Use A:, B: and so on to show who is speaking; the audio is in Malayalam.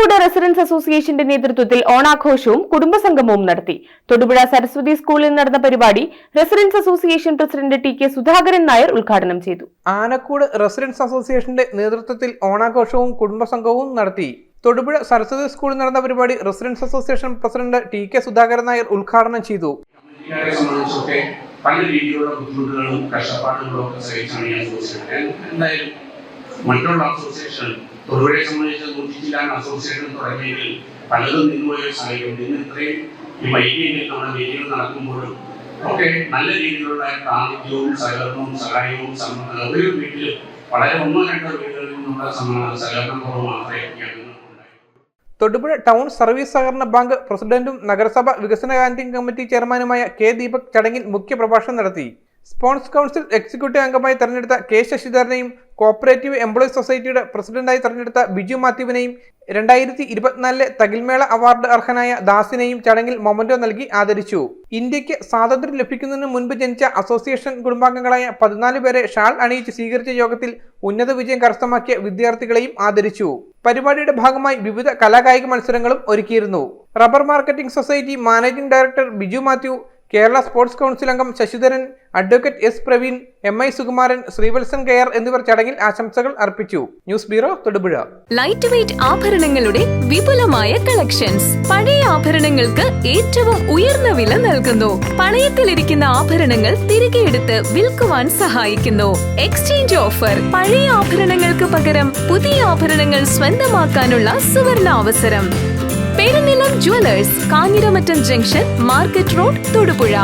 A: ആനക്കൂട് റെസിഡൻസ് അസോസിയേഷന്റെ നേതൃത്വത്തിൽ ഓണാഘോഷവും കുടുംബസംഗമവും നടത്തി. തൊടുപുഴ സരസ്വതി സ്കൂളിൽ നടന്ന പരിപാടി residents association president T K Sudhakaran Nair ഉദ്ഘാടനം ചെയ്തു.
B: ആനക്കൂട് റെസിഡൻസ് അസോസിയേഷന്റെ നേതൃത്വത്തിൽ ഓണാഘോഷവും കുടുംബസംഘവും നടത്തി. തൊടുപുഴ സരസ്വതി സ്കൂളിൽ നടന്ന പരിപാടി residents association president T K Sudhakaran Nair ഉദ്ഘാടനം ചെയ്തു.
C: പല രീതിയിലുള്ള ബുദ്ധിമുട്ടുകളും കഷ്ടപ്പാടുകളും ഒക്കെ സഹിച്ചാണ് ഞാൻ എന്തായാലും മറ്റുള്ള അസോസിയേഷൻ തൊഴിലെ സംബന്ധിച്ച് നൂറ്റിച്ചില്ലാൻ അസോസിയേഷൻ തുടങ്ങിയതിൽ പലതും നിന്നുപോയ സാഹചര്യം ഇന്ന് ഇത്രയും ഈ വൈകിയെങ്കിൽ നമ്മുടെ മീറ്റിംഗ് നടക്കുമ്പോഴും ഒക്കെ നല്ല രീതിയിലുള്ള സാന്നിധ്യവും സഹകരണവും സഹായവും ഒരു വീട്ടിൽ വളരെ ഒന്നോ രണ്ടോ വീടുകളിൽ നിന്നുള്ള സഹകരണം കുറവ് മാത്രമേ
B: തൊടുപുഴ ടൗൺ സർവീസ് സഹകരണ ബാങ്ക് പ്രസിഡന്റും നഗരസഭ വികസന കാന്റീൻ കമ്മിറ്റി ചെയർമാനുമായ കെ ദീപക് ചടങ്ങിൽ മുഖ്യപ്രഭാഷണം നടത്തി. സ്പോൺസ് കൗൺസിൽ എക്സിക്യൂട്ടീവ് അംഗമായി തെരഞ്ഞെടുത്ത കെ ശശിധരനെയും കോപ്പറേറ്റീവ് എംപ്ലോയീസ് സൊസൈറ്റിയുടെ പ്രസിഡന്റായി തെരഞ്ഞെടുത്ത ബിജു മാത്യുവിനെയും രണ്ടായിരത്തി ഇരുപത്തിനാലിലെ തകിൽമേള അവാർഡ് അർഹനായ ദാസിനെയും ചടങ്ങിൽ മൊമന്റോ നൽകി ആദരിച്ചു. ഇന്ത്യയ്ക്ക് സ്വാതന്ത്ര്യം ലഭിക്കുന്നതിന് മുൻപ് ജനിച്ച അസോസിയേഷൻ കുടുംബാംഗങ്ങളായ പതിനാല് പേരെ ഷാൾ അണിയിച്ച് സ്വീകരിച്ച യോഗത്തിൽ ഉന്നത വിജയം കരസ്ഥമാക്കിയ വിദ്യാർത്ഥികളെയും ആദരിച്ചു. പരിപാടിയുടെ ഭാഗമായി വിവിധ കലാകായിക മത്സരങ്ങളും ഒരുക്കിയിരുന്നു. Rubber marketing society managing director Biju Mathew Kerala sports council അംഗം Sasidharan advocate S Praveen M I Sukumaran Srivalsan care എന്നിവർ ചടങ്ങിൽ ആശംസകൾ അർപ്പിച്ചു. News bureau Thodupuzha.
D: Light weight ആഭരണങ്ങളുടെ വിപുലമായ കളക്ഷൻസ് പഴയ ആഭരണങ്ങൾക്ക് ഏറ്റവും ഉയർന്ന വില നൽകുന്നു. പണയത്തിലിരിക്കുന്ന ആഭരണങ്ങൾ തിരികെ എടുത്ത് വിൽക്കുവാൻ സഹായിക്കുന്നു. എക്സ്ചേഞ്ച് ഓഫർ പഴയ ആഭരണങ്ങൾക്ക് പകരം പുതിയ ആഭരണങ്ങൾ സ്വന്തമാക്കാനുള്ള സുവർണ അവസരം. Perunilam jewellers Kanjiramattam junction market road Thodupuzha.